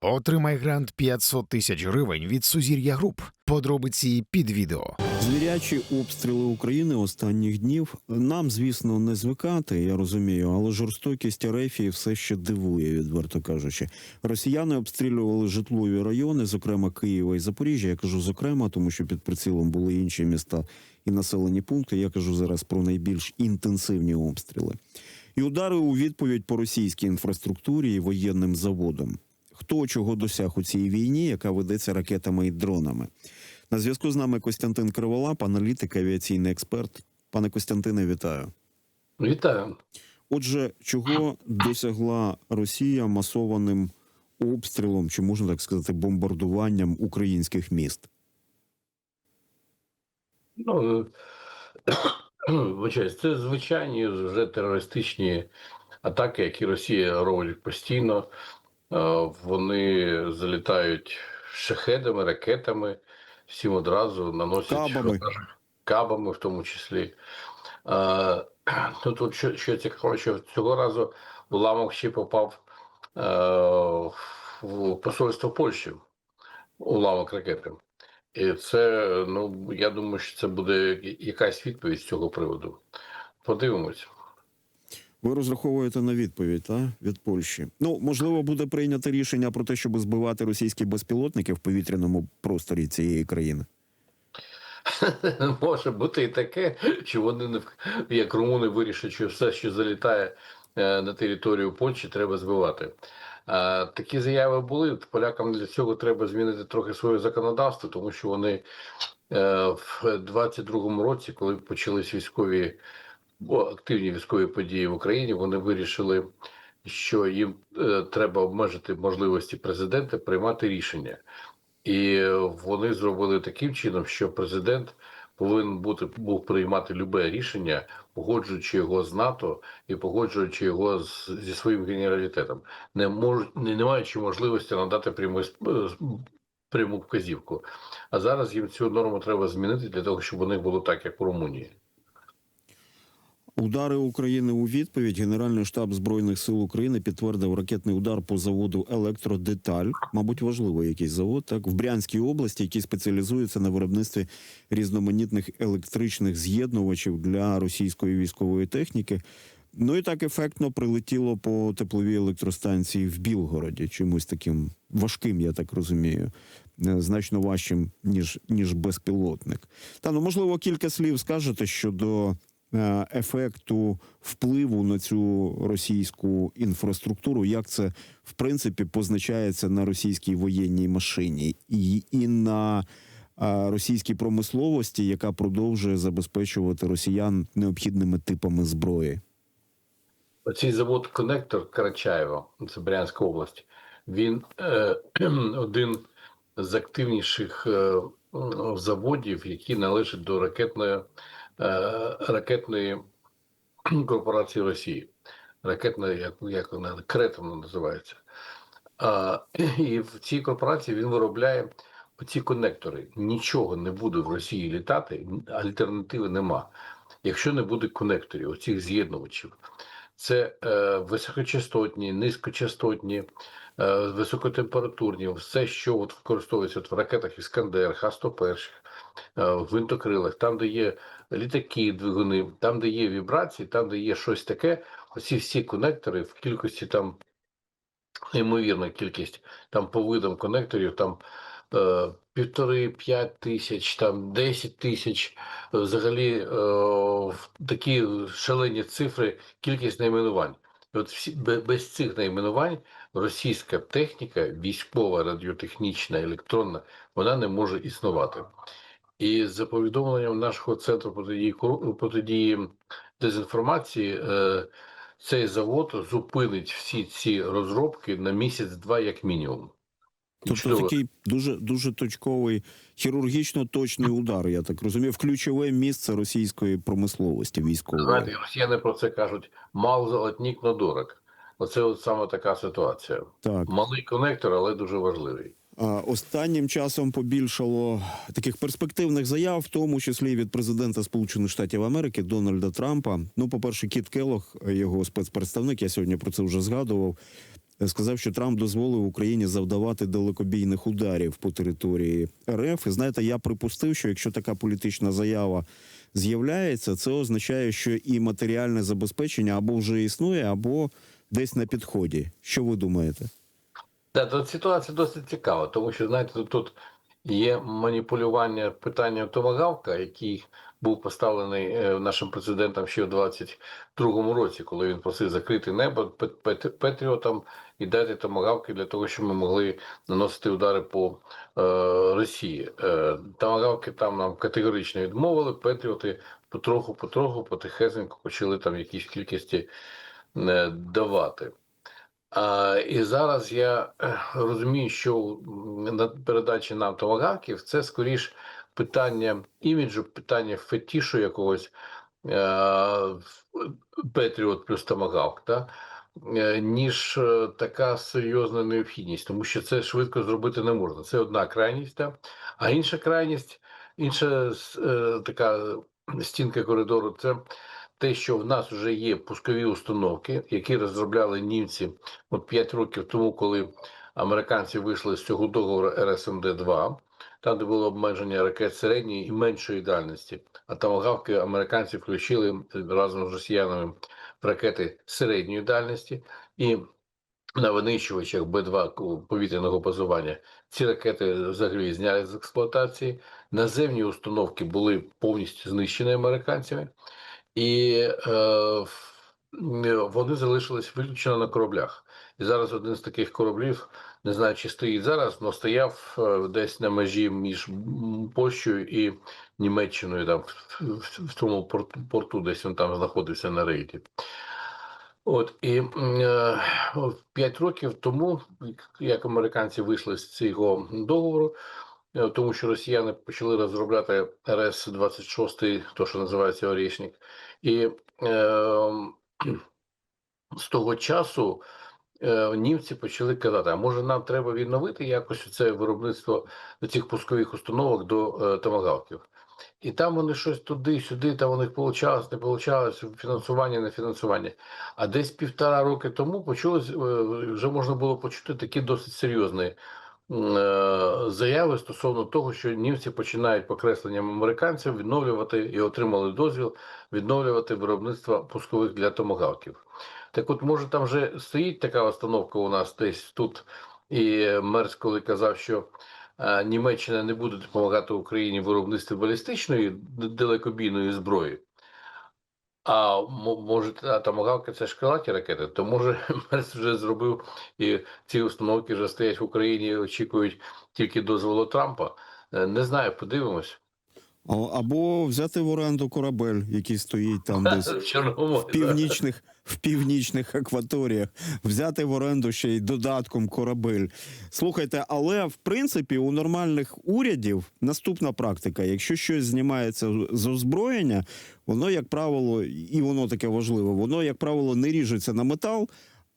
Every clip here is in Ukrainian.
Отримай грант 500 тисяч гривень від Сузір'я Груп. Подробиці під відео. Звірячі обстріли України останніх днів нам, звісно, не звикати, я розумію, але жорстокість Арефії все ще дивує, відверто кажучи. Росіяни обстрілювали житлові райони, зокрема Києва і Запоріжжя. Я кажу зокрема, тому що під прицілом були інші міста і населені пункти. Я кажу зараз про найбільш інтенсивні обстріли. І удари у відповідь по російській інфраструктурі і воєнним заводам. Хто чого досяг у цій війні, яка ведеться ракетами і дронами? На зв'язку з нами Костянтин Криволап, аналітик, авіаційний експерт. Пане Костянтине, вітаю. Вітаю. Отже, чого досягла Росія масованим обстрілом, чи можна так сказати, бомбардуванням українських міст? Ну, вибачаюсь, це звичайні вже терористичні атаки, які Росія робить постійно. Е, Вони залітають шахедами, ракетами, всім одразу наносять Кабами. кабами, в тому числі. Е, Ну, тут що, що цікаво, що цього разу уламок ще попав е, в посольство Польщі, уламок ракети. І це, ну я думаю, що це буде якась відповідь з цього приводу. Подивимось. Ви розраховуєте на відповідь та, від Польщі? Ну, можливо, буде прийнято рішення про те, щоб збивати російські безпілотники в повітряному просторі цієї країни. Може бути і таке, що вони не як румуни вирішать, що все, що залітає е, на територію Польщі, треба збивати. Такі заяви були. Полякам для цього треба змінити трохи своє законодавство, тому що вони е, в 22-му році, коли почались військові активні військові події в Україні, вони вирішили, що їм е, треба обмежити можливості президента приймати рішення. І вони зробили таким чином, що президент повинен бути був приймати любе рішення, погоджуючи його з НАТО і погоджуючи його з, зі своїм генералітетом, не можуть не, не маючи можливості надати пряму сп- пряму вказівку. А зараз їм цю норму треба змінити для того, щоб у них було так, як у Румунії. Удари України у відповідь Генеральний штаб збройних сил України підтвердив ракетний удар по заводу Електродеталь, мабуть, важливий якийсь завод, так в Брянській області, який спеціалізується на виробництві різноманітних електричних з'єднувачів для російської військової техніки. Ну і так ефектно прилетіло по тепловій електростанції в Білгороді, чимось таким важким, я так розумію, е, значно важчим ніж ніж безпілотник. Та ну можливо кілька слів скажете щодо ефекту впливу на цю російську інфраструктуру, як це в принципі позначається на російській воєнній машині і, і на е, російській промисловості, яка продовжує забезпечувати росіян необхідними типами зброї. Оцей завод Конектор Карачаєва, це Брянська область, він е, один з активніших е, заводів, які належать до ракетної, е, ракетної корпорації Росії. Ракетної, як, як вона Крет вона називається. А, і в цій корпорації він виробляє ці конектори. Нічого не буде в Росії літати, альтернативи нема. Якщо не буде конекторів, оцих з'єднувачів. Це е, високочастотні, низькочастотні, е, високотемпературні, все, що от використовується от в ракетах Іскандер, Х-101, е, в гвинтокрилах, там, де є літаки, двигуни, там, де є вібрації, там, де є щось таке, оці всі конектори в кількості там неймовірна кількість там по видам конекторів, там е, півтори-п'ять тисяч, там 10 тисяч, е, взагалі е, в такі шалені цифри, кількість найменувань. От всі без цих найменувань російська техніка, військова, радіотехнічна, електронна, вона не може існувати. І за повідомленням нашого центру протидії протидії дезінформації, е, цей завод зупинить всі ці розробки на місяць-два, як мінімум. Тобто такий дуже дуже точковий, хірургічно точний удар, я так розумію, в ключове місце російської промисловості військової. Знаєте, росіяни про це кажуть: мал золотник, но дорог. Оце от саме така ситуація. Так Малий конектор, але дуже важливий. Останнім часом побільшало таких перспективних заяв, в тому числі від президента Сполучених Штатів Америки Дональда Трампа. Ну, по перше, Кіт Келох, його спецпредставник, я сьогодні про це вже згадував. сказав, що Трамп дозволив Україні завдавати далекобійних ударів по території РФ. І знаєте, я припустив, що якщо така політична заява з'являється, це означає, що і матеріальне забезпечення або вже існує, або десь на підході. Що ви думаєте? Да, то ситуація досить цікава, тому що знаєте, тут, є маніпулювання питанням Томагавка, який був поставлений е, нашим президентом ще в 22-му році, коли він просив закрити небо пет- пет- Петріотам і дати томагавки для того, щоб ми могли наносити удари по е, Росії. Е, томагавки там нам категорично відмовили. Петріоти потроху, потроху, потихесенько почали там якісь кількості е, давати. І зараз я розумію, що на передачі нам томагавків це скоріш питання іміджу, питання фетішу якогось Петріот плюс томагавк, да? е, ніж е, така серйозна необхідність, тому що це швидко зробити не можна. Це одна крайність, да? а інша крайність, інша е, така стінка коридору це те, що в нас вже є пускові установки, які розробляли німці от 5 років тому, коли американці вийшли з цього договору РСМД-2, там де було обмеження ракет середньої і меншої дальності, а тамагавки американці включили разом з росіянами ракети середньої дальності і на винищувачах Б-2 повітряного базування. Ці ракети взагалі зняли з експлуатації. Наземні установки були повністю знищені американцями, і е, вони залишились виключно на кораблях. І зараз один з таких кораблів, не знаю, чи стоїть зараз, але стояв е, десь на межі між Польщею і Німеччиною, там в, в порту, десь він там знаходився на рейді. От і е, п'ять років тому, як американці вийшли з цього договору, е, тому що росіяни почали розробляти РС 26 то що називається Орішник, і е, з того часу е, німці почали казати: а може нам треба відновити якось це виробництво цих пускових установок до е, томагавків. І там вони щось туди-сюди, там у них получалось, не получалось, фінансування, не фінансування. А десь півтора роки тому почулось, е, вже можна було почути такі досить серйозні е, заяви стосовно того, що німці починають покресленням американців відновлювати і отримали дозвіл відновлювати виробництво пускових для томагавків. Так от, може, там вже стоїть така установка у нас десь тут, і Мерц, коли казав, що е, Німеччина не буде допомагати Україні в виробництві балістичної далекобійної зброї. А мо- може, а томагавки це ж крилаті ракети, то може Мерс вже зробив і ці установки вже стоять в Україні, очікують тільки дозволу Трампа. Е, Не знаю, подивимось. Або взяти в оренду корабель, який стоїть там десь в північних, в північних акваторіях, взяти в оренду ще й додатком корабель. Слухайте, але в принципі у нормальних урядів наступна практика: якщо щось знімається з озброєння, воно, як правило, і воно таке важливе, воно, як правило, не ріжеться на метал.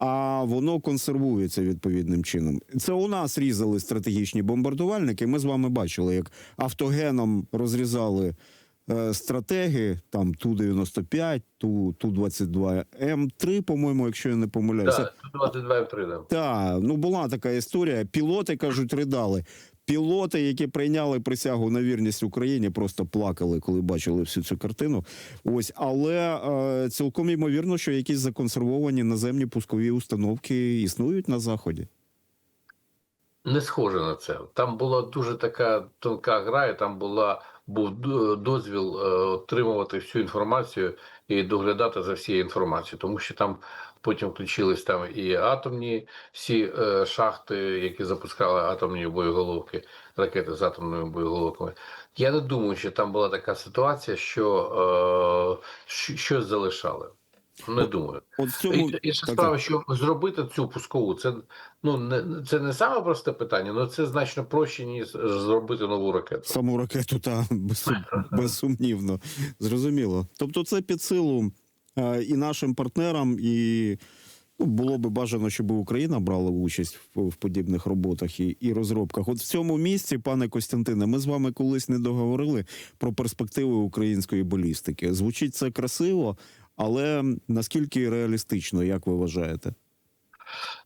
А воно консервується відповідним чином. Це у нас різали стратегічні бомбардувальники. Ми з вами бачили, як автогеном розрізали е, стратеги, там Ту-95, Ту, Ту-22, М3, по-моєму, якщо я не помиляюся. Так, 22 М3, да. Так, ну була така історія. Пілоти кажуть, ридали. Пілоти, які прийняли присягу на вірність Україні, просто плакали, коли бачили всю цю картину. Ось, але е, цілком ймовірно, що якісь законсервовані наземні пускові установки існують на заході. Не схоже на це. Там була дуже така тонка гра, і там була був дозвіл е, отримувати всю інформацію і доглядати за всією інформацією, тому що там потім включились там і атомні всі е, шахти, які запускали атомні боєголовки, ракети з атомними боєголовками. Я не думаю, що там була така ситуація, що е, щось залишали. Не думаю. От цьому І- так, справа, що зробити цю пускову, це ну не це не саме просте питання, але це значно проще ніж зробити нову ракету. саму ракету, та безсум- безсумнівно. Зрозуміло. Тобто, це під силу і нашим партнерам, і ну, було би бажано, щоб Україна брала участь в, в подібних роботах і, і розробках. От в цьому місці, пане Костянтине, ми з вами колись не договорили про перспективи української балістики. Звучить це красиво, але наскільки реалістично, як ви вважаєте?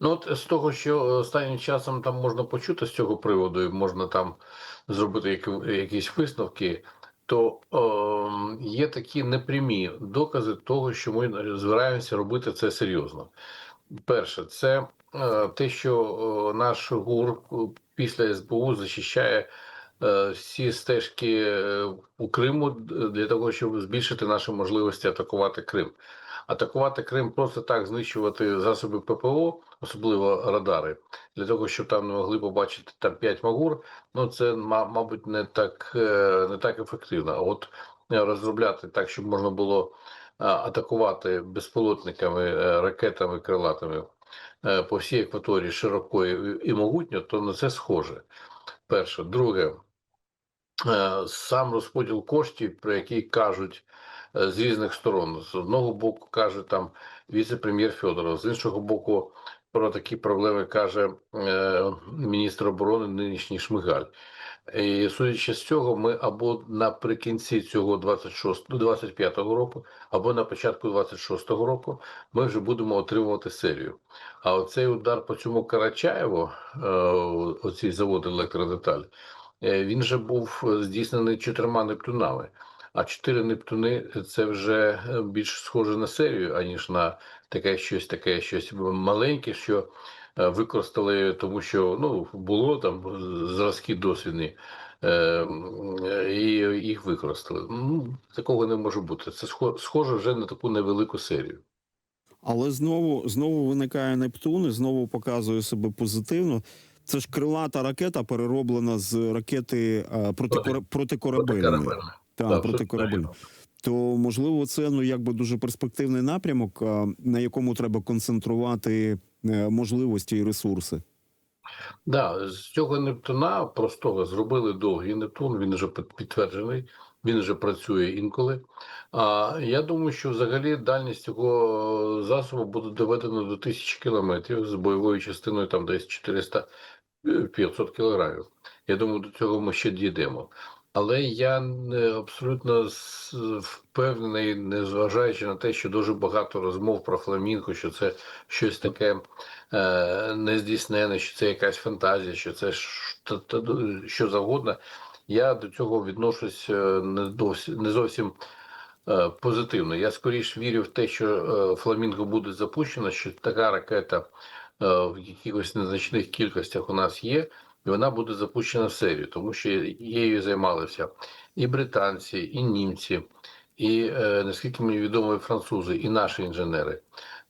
Ну, от з того, що останнім часом там можна почути з цього приводу, і можна там зробити які- якісь висновки, то е, є такі непрямі докази того, що ми збираємося робити це серйозно. Перше, це е, те, що е, наш ГУР е, після СБУ захищає е, всі стежки е, у Криму для того, щоб збільшити наші можливості атакувати Крим. Атакувати Крим просто так знищувати засоби ППО, особливо радари, для того, щоб там не могли побачити там 5 магур. Ну це ма- мабуть не так е, не так ефективно. А от е, розробляти так, щоб можна було е, атакувати безпілотниками, е, ракетами крилатими е, по всій екваторії широко і могутньо, то на це схоже. Перше, друге, сам розподіл коштів, про який кажуть з різних сторон. З одного боку каже там віце-прем'єр Федоров, з іншого боку, про такі проблеми каже е, міністр оборони нинішній Шмигаль. І судячи з цього, ми або наприкінці цього 26, ну, 25-го року, або на початку 26-го року ми вже будемо отримувати серію. А оцей удар по цьому Карачаєву, е, оцей завод електродеталь, е, він же був здійснений чотирма нептунами. А чотири нептуни це вже е, більш схоже на серію, аніж на таке щось, таке щось маленьке, що е, використали, тому що ну було там зразки досвідні, е, е, і їх використали. Ну такого не може бути. Це схоже вже на таку невелику серію. Але знову знову виникає Нептун і знову показує себе позитивно. Це ж крилата ракета перероблена з ракети проти, протикорабельної. Так, Так, протикорабельної. абсолютно То можливо, це ну якби дуже перспективний напрямок, на якому треба концентрувати е, можливості і ресурси. Да, з цього Нептуна простого зробили довгий Нептун. Він вже підтверджений, він вже працює інколи. А я думаю, що взагалі дальність цього засобу буде доведена до тисячі кілометрів з бойовою частиною там десь 400-500 кілограмів. Я думаю, до цього ми ще дійдемо. Але я не абсолютно впевнений, незважаючи на те, що дуже багато розмов про фламінго, що це щось таке е, нездійснене, що це якась фантазія, що це та- що завгодно. Я до цього відношусь е, не досі не зовсім е, позитивно. Я скоріш вірю в те, що е, фламінго буде запущено, що така ракета е, в якихось незначних кількостях у нас є, і вона буде запущена в серію, тому що її займалися і британці, і німці, і е, наскільки мені відомо, і французи, і наші інженери.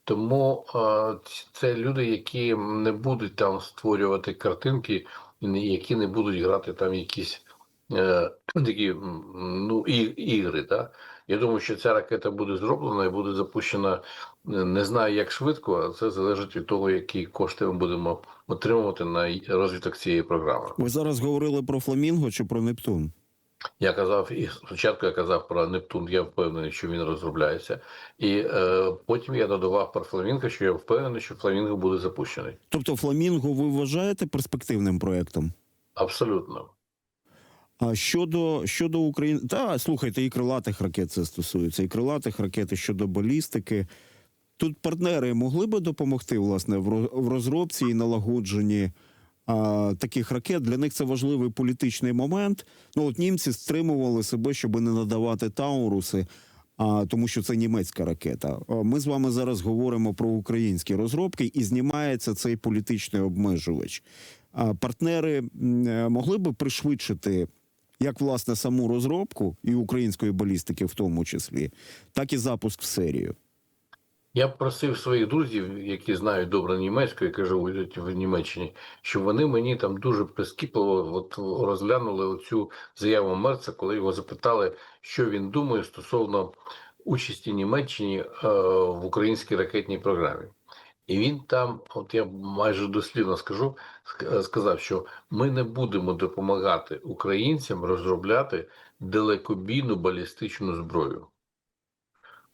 Тому е, це люди, які не будуть там створювати картинки, які не будуть грати там якісь е, такі ну, ігри. Да? Я думаю, що ця ракета буде зроблена і буде запущена е, не знаю як швидко, а це залежить від того, які кошти ми будемо отримувати на розвиток цієї програми. Ви зараз говорили про фламінго чи про Нептун? Я казав і спочатку я казав про Нептун, я впевнений, що він розробляється, і е, потім я додавав про Фламінго, що я впевнений, що Фламінго буде запущений. Тобто, фламінго ви вважаєте перспективним проектом? Абсолютно. А щодо щодо України, та слухайте, і крилатих ракет це стосується, і крилатих ракет і щодо балістики. Тут партнери могли би допомогти власне в ро- в розробці і налагодженні а, таких ракет. Для них це важливий політичний момент. Ну от німці стримували себе, щоб не надавати Тауруси. А тому, що це німецька ракета. Ми з вами зараз говоримо про українські розробки, і знімається цей політичний обмежувач. А партнери е, могли би пришвидшити як власне саму розробку і української балістики, в тому числі, так і запуск в серію. Я просив своїх друзів, які знають добре німецьку, які живуть в Німеччині, щоб вони мені там дуже прискіпливо от розглянули оцю заяву Мерца, коли його запитали, що він думає стосовно участі Німеччині е, в українській ракетній програмі. І він там, от я майже дослівно скажу, сказав, що ми не будемо допомагати українцям розробляти далекобійну балістичну зброю.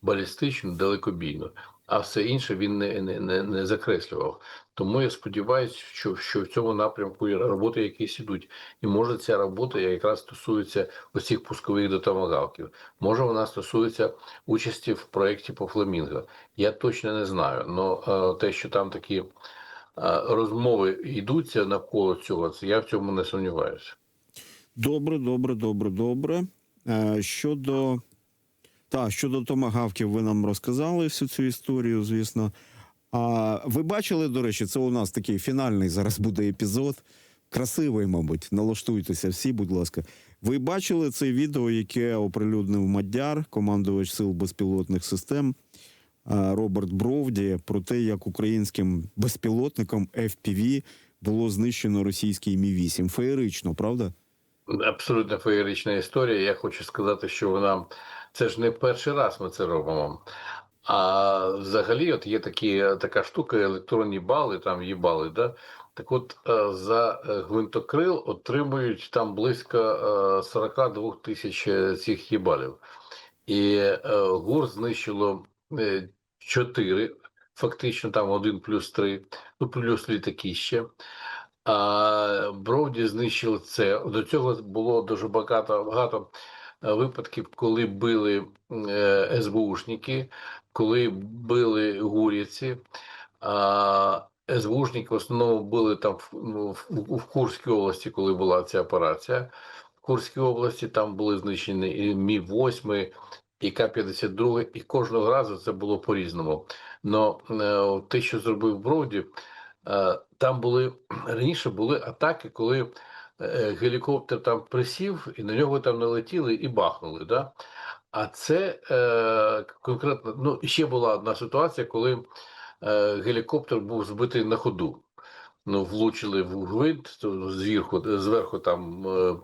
Балістичну далекобійну. А все інше він не, не, не, закреслював. Тому я сподіваюся, що, що в цьому напрямку роботи якісь ідуть. І може ця робота якраз стосується оцих пускових дотомагавків. Може вона стосується участі в проєкті по фламінго. Я точно не знаю. Але те, що там такі е, розмови йдуться навколо цього, це я в цьому не сумніваюся. Добре, добре, добре, добре. Е, щодо та щодо томагавків, ви нам розказали всю цю історію, звісно. А ви бачили, до речі, це у нас такий фінальний зараз буде епізод. Красивий, мабуть. Налаштуйтеся всі, будь ласка. Ви бачили це відео, яке оприлюднив Мадяр, командувач сил безпілотних систем Роберт Бровді, про те, як українським безпілотником FPV було знищено російський Мі 8 Феєрично, правда? Абсолютно феєрична історія. Я хочу сказати, що вона це ж не перший раз ми це робимо. А взагалі, от є такі, така штука, електронні бали, там є бали, да? Так от е, за е, гвинтокрил отримують там близько е, 42 тисяч е, цих їбалів. І ГУР знищило е, 4, фактично там 1 плюс 3, ну плюс літаки ще. А Бровді знищили це. До цього було дуже багато багато е, випадків, коли били е, СБУшники, коли били гурівці. А СБУшники в основному були там в, ну, в, в Курській області, коли була ця операція. В Курській області там були знищені і Мі 8 і К-52, і кожного разу це було по-різному. Но е, те, що зробив Броді, е, там були раніше були атаки, коли е, гелікоптер там присів, і на нього там налетіли і бахнули. Да? А це е, конкретно ну ще була одна ситуація, коли е, гелікоптер був збитий на ходу. Ну, влучили в гвинт, то зверху, зверху там е,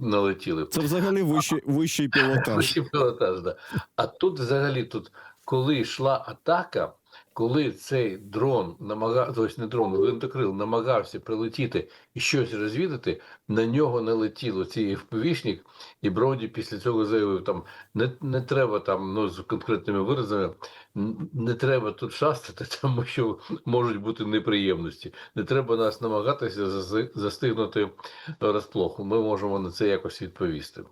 налетіли. Це взагалі вищий, вищий пілотаж. Вищий пілотаж, да. А тут взагалі, тут, коли йшла атака, коли цей дрон намагав, тобто не дрон, гвинтокрил намагався прилетіти і щось розвідати, на нього налетіло цей FPV-шник, і Броді після цього заявив, там не, не треба там, ну, з конкретними виразами, не треба тут шастати, тому що можуть бути неприємності. Не треба нас намагатися застигнути розплоху. Ми можемо на це якось відповісти.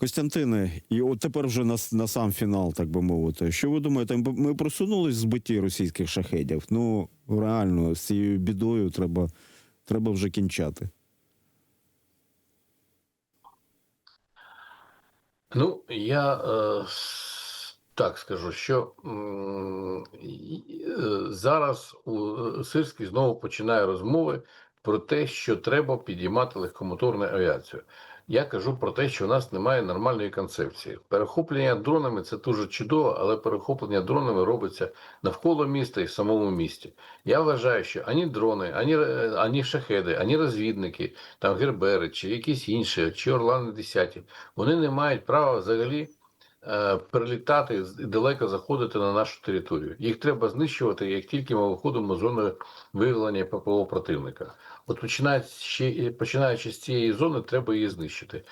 Костянтине, і от тепер вже на, на сам фінал, так би мовити. Що ви думаєте, ми- просунулись збитті російських шахедів? Ну, реально, з цією бідою треба, треба вже кінчати. Ну, я е, так скажу, що е, зараз у е, Сирський знову починає розмови про те, що треба підіймати легкомоторну авіацію. Я кажу про те, що у нас немає нормальної концепції. Перехоплення дронами це дуже чудово, але перехоплення дронами робиться навколо міста і в самому місті. Я вважаю, що ані дрони, ані, е, ані шахеди, ані розвідники, там гербери, чи якісь інші, чи Орлани 10, вони не мають права взагалі е, перелітати з- і далеко заходити на нашу територію. Їх треба знищувати, як тільки ми виходимо з зони виявлення ППО противника. От починаючи, починаючи з цієї зони, треба її знищити.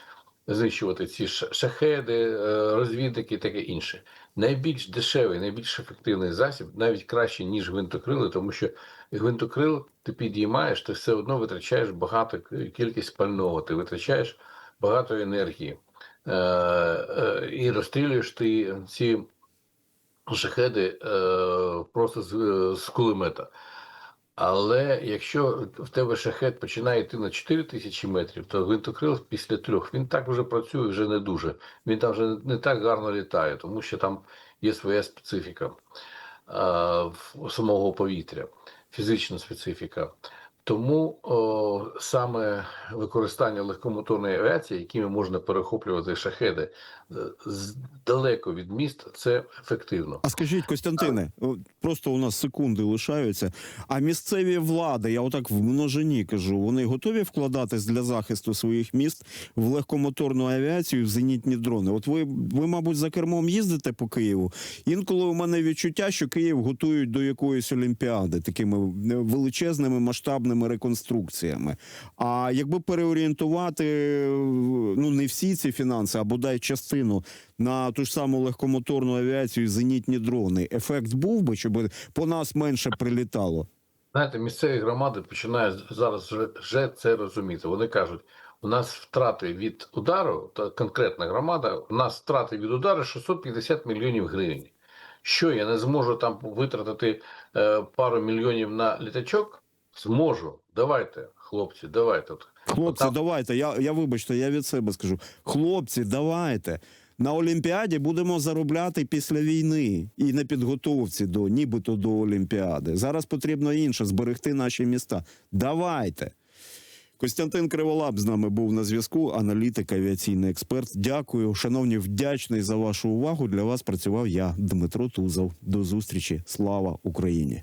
Знищувати ці шахеди, е, розвідники і таке інше. Найбільш дешевий, найбільш ефективний засіб, навіть краще, ніж гвинтокрили, тому що гвинтокрил ти підіймаєш, ти все одно витрачаєш багато кількість пального, ти витрачаєш багато енергії. Е, е, і розстрілюєш ти ці шахеди е, просто з, з кулемета. Але якщо в тебе шахет починає йти на 4 тисячі метрів, то гвинтокрил після трьох він так вже працює вже не дуже. Він там вже не так гарно літає, тому що там є своя специфіка е, самого повітря, фізична специфіка. Тому о, саме використання легкомоторної авіації, якими можна перехоплювати шахеди е, з далеко від міст, це ефективно. А скажіть, Костянтине, от просто у нас секунди лишаються. А місцеві влади, я отак в множині кажу, вони готові вкладатись для захисту своїх міст в легкомоторну авіацію, в зенітні дрони. От ви, ви, мабуть, за кермом їздите по Києву. Інколи у мене відчуття, що Київ готують до якоїсь олімпіади такими величезними масштабними певними реконструкціями. А якби переорієнтувати ну не всі ці фінанси, а бодай частину на ту ж саму легкомоторну авіацію, і зенітні дрони, ефект був би, щоб по нас менше прилітало. Знаєте, місцеві громади починають зараз вже це розуміти. Вони кажуть, у нас втрати від удару, та конкретна громада, у нас втрати від удару 650 мільйонів гривень. Що я не зможу там витратити е, пару мільйонів на літачок? Зможу. Давайте, хлопці, давайте. Хлопці, Отам- давайте. Я, я вибачте, я від себе скажу. Хлопці, давайте. На Олімпіаді будемо заробляти після війни і на підготовці до нібито до Олімпіади. Зараз потрібно інше зберегти наші міста. Давайте. Костянтин Криволап з нами був на зв'язку, аналітик, авіаційний експерт. Дякую, шановні, вдячний за вашу увагу. Для вас працював я, Дмитро Тузов. До зустрічі. Слава Україні!